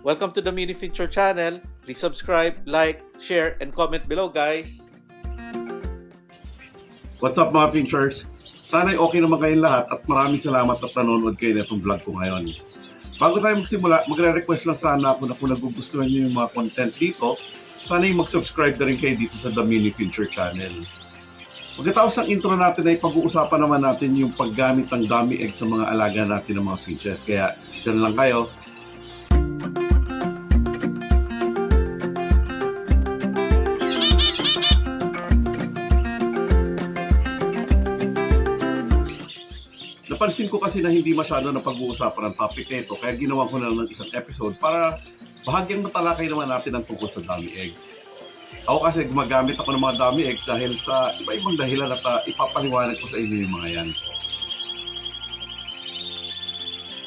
Welcome to the Mini Feature channel. Please subscribe, like, share, and comment below, guys. What's up mga Finchers? Sana'y okay naman kayong lahat at maraming salamat at nanonood kayo na itong vlog ko ngayon. Bago tayo magsimula, magre-request lang sana ako na kung nagugustuhan niyo yung mga content dito, sana'y mag-subscribe na rin kayo dito sa The Mini Fincher channel. Pagkatapos ng intro natin ay pag-uusapan naman natin yung paggamit ng dummy egg sa mga alaga natin ng mga finches. Kaya dyan lang kayo. Napansin ko kasi na hindi masyado na pag-uusapan ang topic na ito, kaya ginawa ko na lang ng isang episode para bahagyang matalakay naman natin ang tungkol sa dummy eggs. Ako kasi gumagamit ako ng mga dummy eggs dahil sa iba-ibang dahilan at uh, ipapaliwanag ko sa inyo yung mga yan.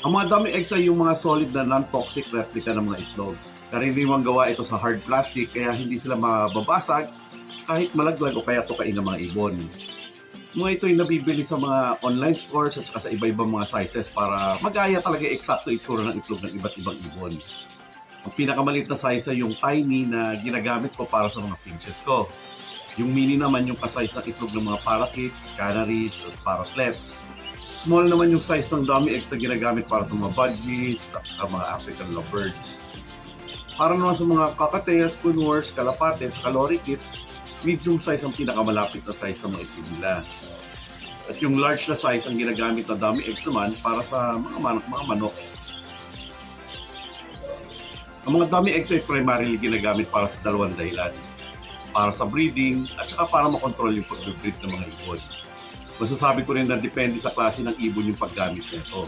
Ang mga dummy eggs ay yung mga solid na non-toxic replica ng mga itlog. Karaniwang gawa ito sa hard plastic kaya hindi sila mababasag kahit malaglag o kaya tukain ng mga ibon. Mga ito ay nabibili sa mga online stores at sa iba-ibang mga sizes para magaya talaga eksakto itsura ng itlog ng iba't ibang ibon. Ang pinakamaliit na size ay yung tiny na ginagamit ko para sa mga finches ko. Yung mini naman yung kasize ng itlog ng mga parakeets, canaries, at parakeets. Small naman yung size ng dummy eggs na ginagamit para sa mga budgies at saka mga African lovebirds. Para naman sa mga cockatiels, kunwars, kalapate at lorikeets, medium size ang pinakamalapit na size ng mga itlog nila. At yung large na size ang ginagamit na dummy eggs naman para sa mga manok, mga manok. Ang mga dummy eggs ay primarily ginagamit para sa dalawang dahilan. Para sa breeding at saka para makontrol yung pag-breed ng mga ibon. Masasabi ko rin na depende sa klase ng ibon yung paggamit nito.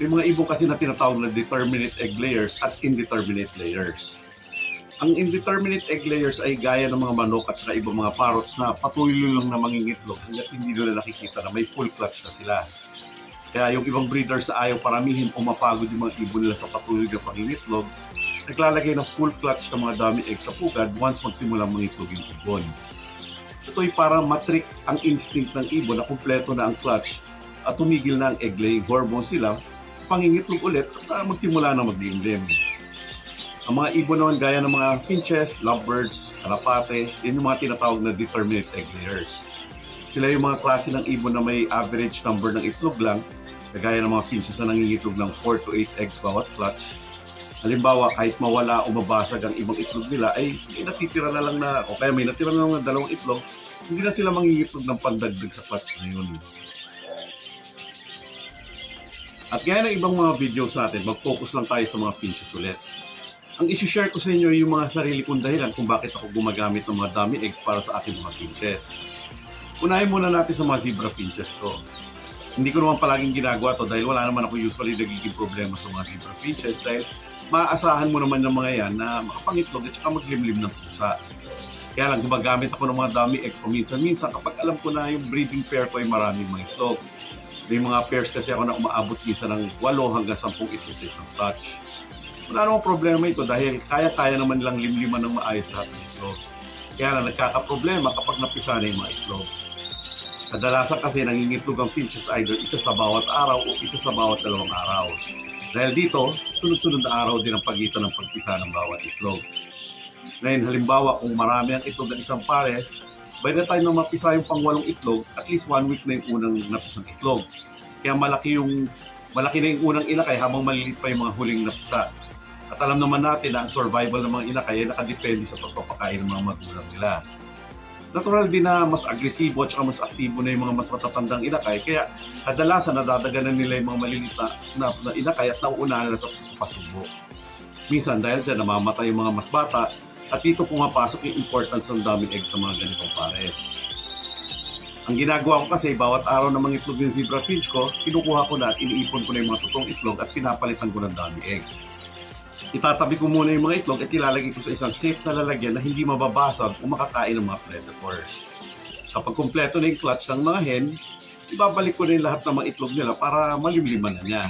May mga ibon kasi na tinatawag na determinate egg layers at indeterminate layers. Ang indeterminate egg layers ay gaya ng mga manok at saka ibang mga parrots na patuloy lang na mangingitlog hanggat hindi nila nakikita na may full clutch na sila. Kaya yung ibang breeders sa ayaw paramihin o mapagod yung mga ibon nila sa patuloy na pangingitlog, naglalagay ng full clutch ng mga dummy eggs sa pugad once magsimula mangitlog yung ibon. Ito ay para matrick ang instinct ng ibon na kumpleto na ang clutch at tumigil na ang egg laying hormones sila pangingitlog ulit at magsimula na maglimlim. Ang mga ibon naman gaya ng mga finches, lovebirds, kalapate, yun yung mga tinatawag na determinate egg layers. Sila yung mga klase ng ibon na may average number ng itlog lang, kagaya ng mga finches na nangingitlog ng 4 to 8 eggs bawat clutch. Halimbawa, kahit mawala o mabasag ang ibang itlog nila, ay may natitira na lang na, o kaya may natira na lang na dalawang itlog, hindi na sila mangingitlog ng pandagdag sa clutch ngayon. At gaya ng ibang mga videos natin, mag-focus lang tayo sa mga finches ulit ang isi-share ko sa inyo yung mga sarili kong dahilan kung bakit ako gumagamit ng mga dummy eggs para sa aking mga finches. Unahin muna natin sa mga zebra finches ko. Hindi ko naman palaging ginagawa to dahil wala naman ako usually nagiging problema sa mga zebra finches dahil maaasahan mo naman ng mga yan na makapangitlog at saka maglimlim ng pusa. Kaya lang gumagamit ako ng mga dummy eggs paminsan-minsan kapag alam ko na yung breeding pair ko ay maraming mga itlog. May mga pairs kasi ako na umaabot minsan ng 8 hanggang 10 itlog sa isang touch wala namang problema ito dahil kaya-kaya naman lang limliman ng maayos ng itlog. Kaya lang nagkakaproblema kapag napisa na yung mga itlog. Kadalasan kasi nangingitlog ang finches either isa sa bawat araw o isa sa bawat dalawang araw. Dahil dito, sunod-sunod na araw din ang pagitan ng pagpisa ng bawat itlog. Ngayon, halimbawa, kung marami ang itlog ng isang pares, by the time na mapisa yung pangwalong itlog, at least one week na yung unang napisang itlog. Kaya malaki yung malaki na yung unang ilakay habang maliliit pa yung mga huling napisa. At alam naman natin na ang survival ng mga inakay ay nakadepende sa pagpapakain ng mga magulang nila. Natural din na mas agresibo at mas aktibo na yung mga mas matatandang inakay kaya kadalasan nadadaganan nila yung mga maliliit na, na, na inakay at nauunahan nila sa pasubo. Minsan dahil dyan namamatay yung mga mas bata at dito pumapasok yung importance ng dummy egg sa mga ganitong pares. Ang ginagawa ko kasi, bawat araw na mangitlog yung zebra finch ko, kinukuha ko na at iniipon ko na yung mga totoong itlog at pinapalitan ko ng dummy eggs itatabi ko muna yung mga itlog at ilalagay ko sa isang safe na lalagyan na hindi mababasag o makakain ng mga predators. Kapag kumpleto na yung clutch ng mga hen, ibabalik ko na yung lahat ng mga itlog nila para malimliman na niya.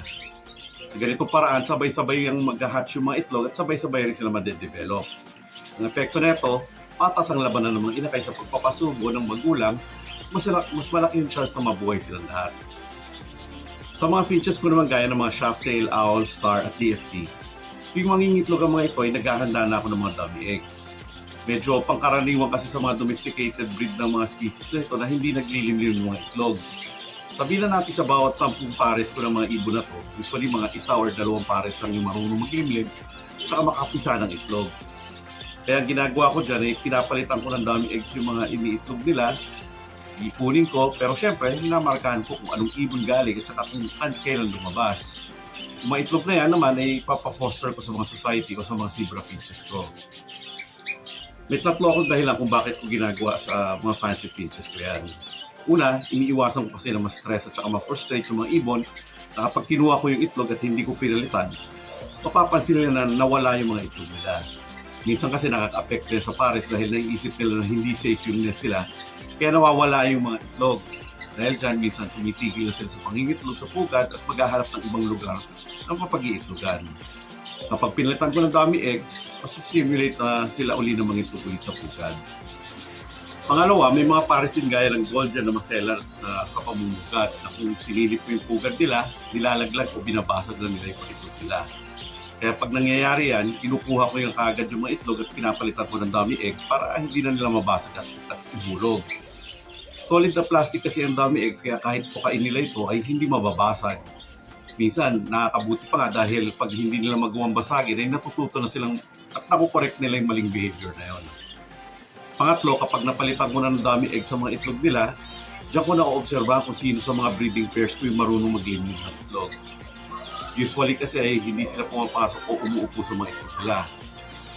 Sa ganito paraan, sabay-sabay yung mag-hatch yung mga itlog at sabay-sabay rin sila madedevelop. Ang epekto nito, patas ang labanan ng mga inakay sa pagpapasubo ng magulang, mas, mas malaki yung chance na mabuhay silang lahat. Sa mga features ko naman gaya ng mga shaft tail, owl, star at DFT, Tuwing mangingitlog ang mga ito ay naghahanda na ako ng mga dummy eggs. Medyo pangkaraniwan kasi sa mga domesticated breed ng mga species na ito na hindi naglilimlim ng mga itlog. Sabihin natin sa bawat sampung pares ko ng mga ibon na to, usually mga isa or dalawang pares lang yung marunong maglimlim, tsaka makapisa ng itlog. Kaya ang ginagawa ko dyan ay pinapalitan ko ng dummy eggs yung mga iniitlog nila, ipunin ko, pero syempre, hinamarkahan ko kung anong ibon galing at saka kung kailan lumabas. Mga itlog na yan naman ay papafoster ko sa mga society ko sa mga zebra finches ko. May tatlo akong dahilan kung bakit ko ginagawa sa mga fancy finches ko yan. Una, iniiwasan ko kasi na ma-stress at saka ma-frustrate yung mga ibon na kapag kinuha ko yung itlog at hindi ko pinalitan, mapapansin nila na nawala yung mga itlog nila. Minsan kasi nakaka-affect din sa pares dahil naiisip nila na hindi safe yung nest nila, kaya nawawala yung mga itlog. Dahil dyan, minsan tumitigil na sila sa pangingitlog sa pugad at maghahanap ng ibang lugar ng mapag-iitlogan. Kapag pinalitan ko ng dami eggs, masisimulate na sila uli na mangitlog ulit sa pugad. Pangalawa, may mga pares din gaya ng golden na maselar na sa pamumugat na kung sinilip ko yung pugad nila, nilalaglag o binabasag na nila yung itlog nila. Kaya pag nangyayari yan, kinukuha ko yung kagad yung mga itlog at pinapalitan ko ng dami egg para hindi na nila mabasag at, at ihulog. Solid na plastic kasi ang dami eggs kaya kahit pukain nila ito ay hindi mababasag. Minsan, nakakabuti pa nga dahil pag hindi nila magawang basagin ay natututo na silang at nakukorek nila yung maling behavior na yon. Pangatlo, kapag napalitan ko na ng dami egg sa mga itlog nila, diyan ko na-obserbahan kung sino sa mga breeding pairs ko yung marunong maglimlim ng itlog. Usually kasi ay hindi sila pumapasok o umuupo sa mga itlog nila.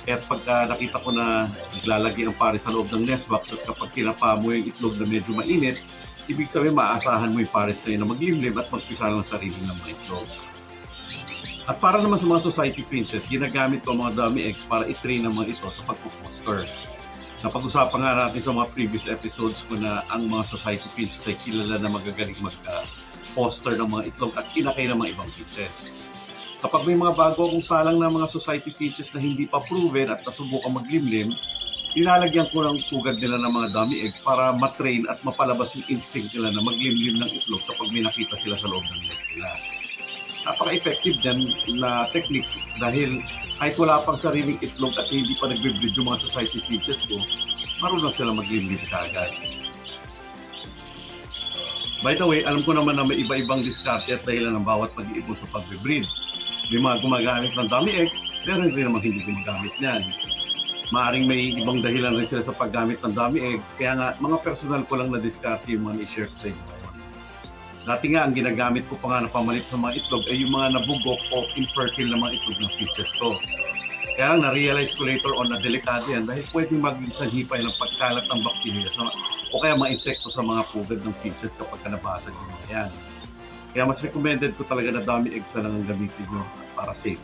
Kaya pagka nakita ko na naglalagay ang pare sa loob ng nest box at kapag kinapa mo yung itlog na medyo mainit, ibig sabihin maaasahan mo yung pares na yun na maglimlim at magpisa ng sarili ng mga itlog. At para naman sa mga society finches, ginagamit ko ang mga dummy eggs para i-train ang mga ito sa pagpo-foster. Napag-usapan nga natin sa mga previous episodes ko na ang mga society finches ay kilala na magagaling mag-foster ng mga itlog at kinakay ng mga ibang finches. Kapag may mga bago akong salang na mga society finches na hindi pa proven at nasubukan maglimlim, nilalagyan ko ng tugad nila ng mga dummy eggs para matrain at mapalabas yung instinct nila na maglimlim ng itlog kapag may nakita sila sa loob ng nest nila. Napaka-effective din na technique dahil kahit wala pang sariling itlog at hindi pa nagbe-breed yung mga society finches ko, marunong sila maglimlim kagad. By the way, alam ko naman na may iba-ibang diskarte at dahilan ng bawat pag-iibon sa pagbe-breed. May mga gumagamit ng dummy eggs, pero hindi naman hindi gumagamit niyan. Maaring may ibang dahilan rin sila sa paggamit ng dummy eggs, kaya nga mga personal ko lang na diskarte yung mga i-share ko sa inyo. Dati nga, ang ginagamit ko pa nga na pamalit sa mga itlog ay yung mga nabugok o infertile na mga itlog ng fishes ko. Kaya lang, na-realize ko later on na delikado yan dahil pwedeng maging sanhipay ng pagkalat ng bakterya sa, o kaya mga insekto sa mga pugad ng fishes kapag ka nabasag yung mga yan. Kaya mas recommended ko talaga na dami eggs na lang ang gamitin nyo para safe.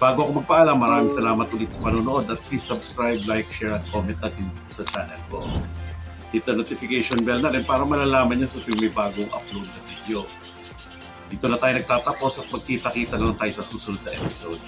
Bago ako magpaalam, maraming salamat ulit sa panonood at please subscribe, like, share at comment natin sa channel ko. Hit the notification bell na rin para malalaman nyo sa tuwing may bagong upload na video. Dito na tayo nagtatapos at magkita-kita na lang tayo sa susunod na episode.